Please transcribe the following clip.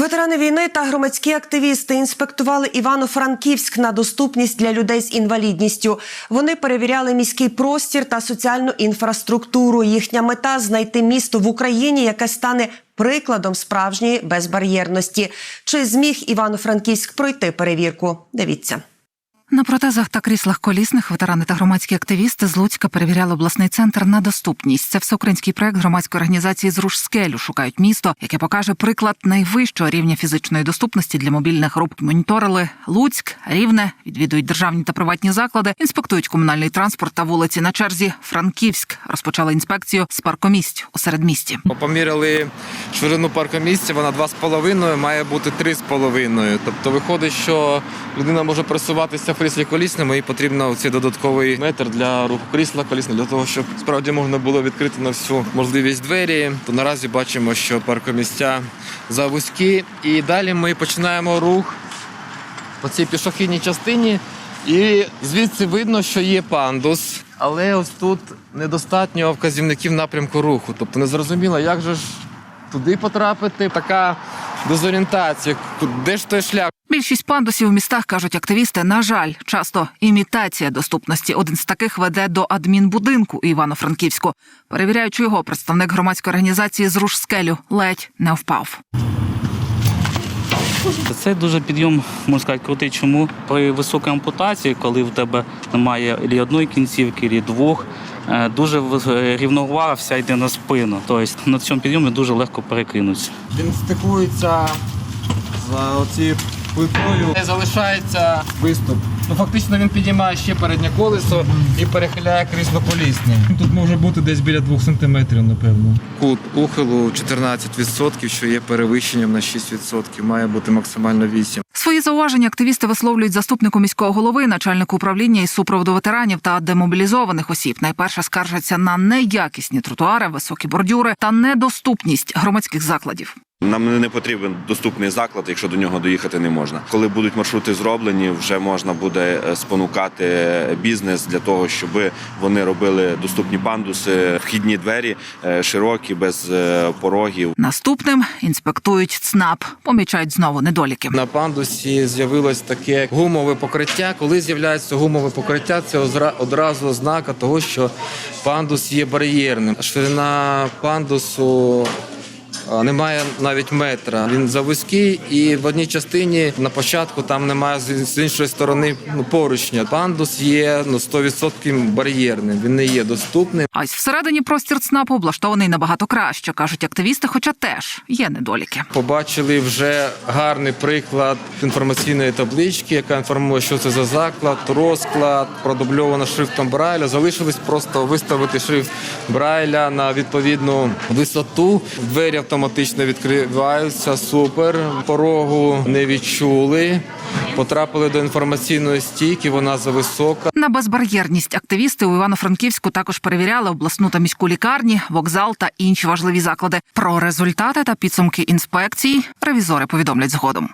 Ветерани війни та громадські активісти інспектували Івано-Франківськ на доступність для людей з інвалідністю. Вони перевіряли міський простір та соціальну інфраструктуру. Їхня мета знайти місто в Україні, яке стане прикладом справжньої безбар'єрності. Чи зміг Івано-Франківськ пройти перевірку? Дивіться. На протезах та кріслах колісних ветерани та громадські активісти з Луцька перевіряли обласний центр на доступність. Це всеукраїнський проект громадської організації «Зруш скелю шукають місто, яке покаже приклад найвищого рівня фізичної доступності для мобільних груп. Моніторили Луцьк, Рівне, відвідують державні та приватні заклади, інспектують комунальний транспорт та вулиці на черзі. Франківськ розпочали інспекцію з паркомісць у середмісті. Поміряли ширину паркомісця, вона 2,5, має бути 3,5. Тобто виходить, що людина може пересуватися в кріслі колісному і потрібно цей додатковий метр для руху крісла колісного, для того, щоб справді можна було відкрити на всю можливість двері. То наразі бачимо, що паркомісця завузькі. І далі ми починаємо рух по цій пішохідній частині. І звідси видно, що є пандус, але ось тут недостатньо вказівників напрямку руху. Тобто не зрозуміло, як же ж туди потрапити. Така дезорієнтація. Де ж той шлях? Більшість пандусів у містах кажуть активісти. На жаль, часто імітація доступності. Один з таких веде до адмінбудинку у Івано-Франківську. Перевіряючи його, представник громадської організації з Рушскелю ледь не впав. Це дуже підйом, можна сказати, крутий. Чому при високій ампутації, коли в тебе немає і одної кінцівки, і двох, дуже рівновага вся йде на спину. Тобто на цьому підйомі дуже легко перекинутися. Він стикується з оцією плитою. Залишається виступ. Ну фактично він підіймає ще переднє колесо і перехиляє крісло колісне. Тут може бути десь біля 2 сантиметрів, напевно. Кут ухилу 14%, що є перевищенням на 6%. Має бути максимально 8%. Свої зауваження активісти висловлюють заступнику міського голови, начальнику управління із супроводу ветеранів та демобілізованих осіб. Найперше скаржаться на неякісні тротуари, високі бордюри та недоступність громадських закладів. Нам не потрібен доступний заклад, якщо до нього доїхати не можна. Коли будуть маршрути зроблені, вже можна буде е, спонукати бізнес для того, щоб вони робили доступні пандуси, вхідні двері е, широкі, без е, порогів. Наступним інспектують ЦНАП, помічають знову недоліки. На пандусі з'явилось таке гумове покриття. Коли з'являється гумове покриття, це озра- одразу ознака того, що пандус є бар'єрним. Ширина пандусу. Немає навіть метра. Він завузький, і в одній частині на початку там немає з іншої сторони ну, поручня. Пандус є ну 100% бар'єрним. Він не є доступним. А ось всередині простір ЦНАПу облаштований набагато краще, кажуть активісти, хоча теж є недоліки. Побачили вже гарний приклад інформаційної таблички, яка інформує, що це за заклад, розклад, продубльовано шрифтом Брайля. Залишилось просто виставити шрифт Брайля на відповідну висоту. Двері автоматично відкриваються. Супер. Порогу не відчули. Потрапили до інформаційної стійки. Вона зависока. На безбар'єрність активісти у Івано-Франківську також перевіряли обласну та міську лікарні, вокзал та інші важливі заклади. Про результати та підсумки інспекцій ревізори повідомлять згодом.